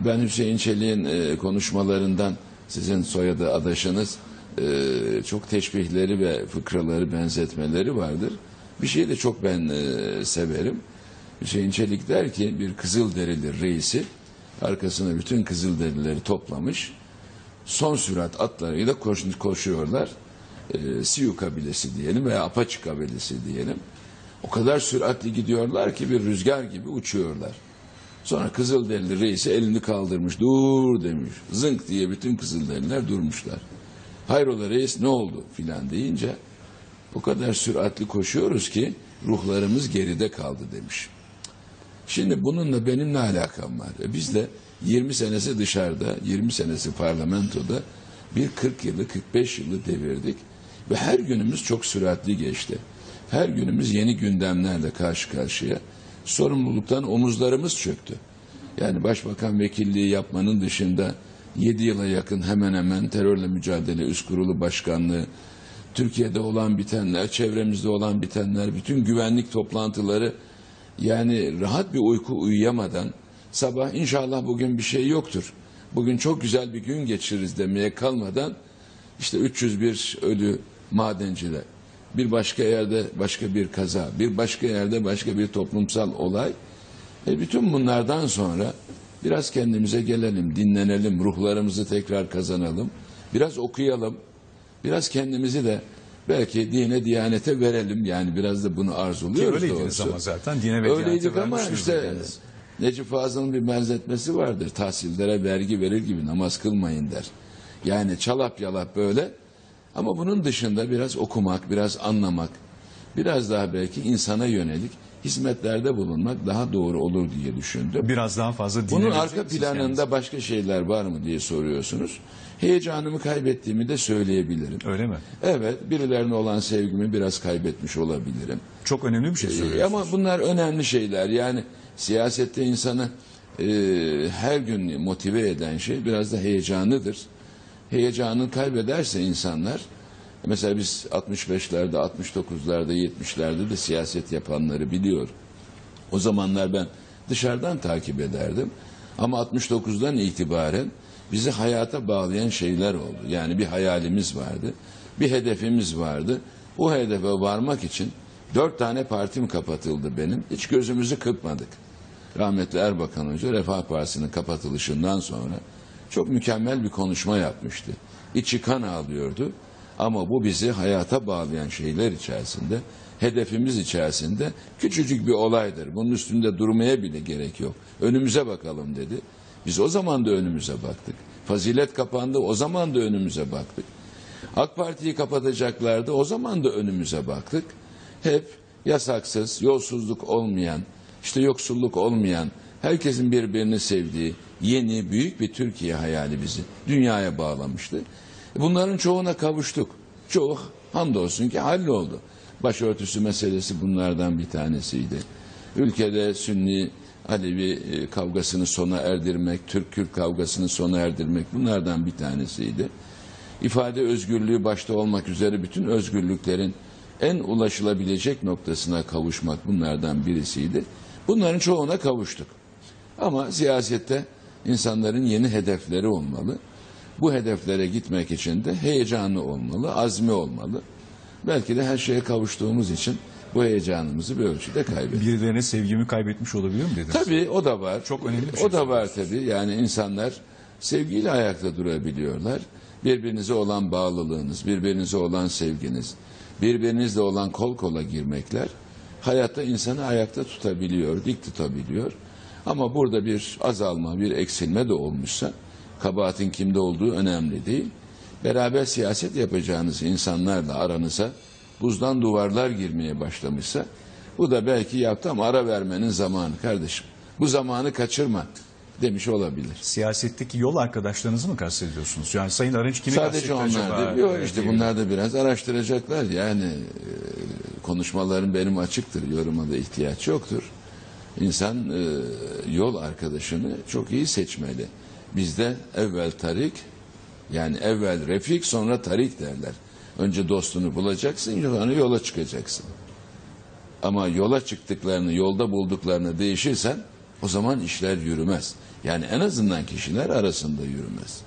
Ben Hüseyin Çelik'in e, konuşmalarından sizin soyadı adaşınız e, çok teşbihleri ve fıkraları benzetmeleri vardır. Bir şeyi de çok ben e, severim. Hüseyin Çelik der ki bir Kızılderili reisi arkasına bütün Kızılderilileri toplamış. Son sürat atlarıyla koş, koşuyorlar. E, Siyu kabilesi diyelim veya Apache kabilesi diyelim. O kadar süratli gidiyorlar ki bir rüzgar gibi uçuyorlar. Sonra Kızılderili reisi elini kaldırmış. Dur demiş. Zınk diye bütün Kızılderililer durmuşlar. Hayrola reis ne oldu filan deyince o kadar süratli koşuyoruz ki ruhlarımız geride kaldı demiş. Şimdi bununla benim ne alakam var? E biz de 20 senesi dışarıda, 20 senesi parlamentoda bir 40 yılı, 45 yılı devirdik. Ve her günümüz çok süratli geçti. Her günümüz yeni gündemlerle karşı karşıya. Sorumluluktan omuzlarımız çöktü. Yani başbakan vekilliği yapmanın dışında 7 yıla yakın hemen hemen terörle mücadele üst kurulu başkanlığı, Türkiye'de olan bitenler, çevremizde olan bitenler, bütün güvenlik toplantıları yani rahat bir uyku uyuyamadan sabah inşallah bugün bir şey yoktur. Bugün çok güzel bir gün geçiririz demeye kalmadan işte 301 ölü madenciler, bir başka yerde başka bir kaza, bir başka yerde başka bir toplumsal olay. E bütün bunlardan sonra biraz kendimize gelelim, dinlenelim, ruhlarımızı tekrar kazanalım. Biraz okuyalım. Biraz kendimizi de belki dine, diyanete verelim. Yani biraz da bunu Ki arzuluyoruz öyleydiniz doğrusu. ama zaten dine ve Öyleydik ama işte dediniz. Necip Fazıl'ın bir benzetmesi vardır. Tahsillere vergi verir gibi namaz kılmayın der. Yani çalap yalap böyle. Ama bunun dışında biraz okumak, biraz anlamak, biraz daha belki insana yönelik hizmetlerde bulunmak daha doğru olur diye düşündüm. Biraz daha fazla Bunun arka planında kendinize? başka şeyler var mı diye soruyorsunuz. Heyecanımı kaybettiğimi de söyleyebilirim. Öyle mi? Evet, birilerine olan sevgimi biraz kaybetmiş olabilirim. Çok önemli bir şey Ee, söylüyorsunuz. Ama bunlar önemli şeyler. Yani siyasette insanı e, her gün motive eden şey biraz da heyecanıdır. Heyecanını kaybederse insanlar, mesela biz 65'lerde, 69'larda, 70'lerde de siyaset yapanları biliyor. O zamanlar ben dışarıdan takip ederdim. Ama 69'dan itibaren bizi hayata bağlayan şeyler oldu. Yani bir hayalimiz vardı, bir hedefimiz vardı. O hedefe varmak için dört tane partim kapatıldı benim. Hiç gözümüzü kırpmadık. Rahmetli Erbakan Hoca Refah Partisi'nin kapatılışından sonra çok mükemmel bir konuşma yapmıştı. İçi kan ağlıyordu. Ama bu bizi hayata bağlayan şeyler içerisinde, hedefimiz içerisinde küçücük bir olaydır. Bunun üstünde durmaya bile gerek yok. Önümüze bakalım dedi. Biz o zaman da önümüze baktık. Fazilet kapandı, o zaman da önümüze baktık. AK Parti'yi kapatacaklardı, o zaman da önümüze baktık. Hep yasaksız, yolsuzluk olmayan, işte yoksulluk olmayan, herkesin birbirini sevdiği yeni, büyük bir Türkiye hayali bizi dünyaya bağlamıştı. Bunların çoğuna kavuştuk. Çoğu hamdolsun ki halloldu. Başörtüsü meselesi bunlardan bir tanesiydi. Ülkede Sünni Alevi e, kavgasını sona erdirmek, Türk-Kürt kavgasını sona erdirmek bunlardan bir tanesiydi. İfade özgürlüğü başta olmak üzere bütün özgürlüklerin en ulaşılabilecek noktasına kavuşmak bunlardan birisiydi. Bunların çoğuna kavuştuk. Ama siyasette insanların yeni hedefleri olmalı. Bu hedeflere gitmek için de heyecanı olmalı, azmi olmalı. Belki de her şeye kavuştuğumuz için bu heyecanımızı bir ölçüde kaybettik. Birilerine sevgimi kaybetmiş olabilir mi dediniz? Tabii o da var. Çok önemli bir şey O da var tabii. Yani insanlar sevgiyle ayakta durabiliyorlar. Birbirinize olan bağlılığınız, birbirinize olan sevginiz, birbirinizle olan kol kola girmekler hayatta insanı ayakta tutabiliyor, dik tutabiliyor. Ama burada bir azalma, bir eksilme de olmuşsa kabahatin kimde olduğu önemli değil. Beraber siyaset yapacağınız insanlarla aranıza buzdan duvarlar girmeye başlamışsa bu da belki yaptı ama ara vermenin zamanı kardeşim. Bu zamanı kaçırma demiş olabilir. Siyasetteki yol arkadaşlarınızı mı kastediyorsunuz? Yani Sayın Arınç kimi Sadece onlar acaba? Yok işte diye- bunlar da biraz araştıracaklar. Yani e, konuşmalarım benim açıktır. Yoruma da ihtiyaç yoktur. İnsan e, yol arkadaşını çok iyi seçmeli. Bizde evvel tarik yani evvel refik sonra tarik derler. Önce dostunu bulacaksın sonra yola çıkacaksın. Ama yola çıktıklarını, yolda bulduklarını değişirsen o zaman işler yürümez. Yani en azından kişiler arasında yürümez.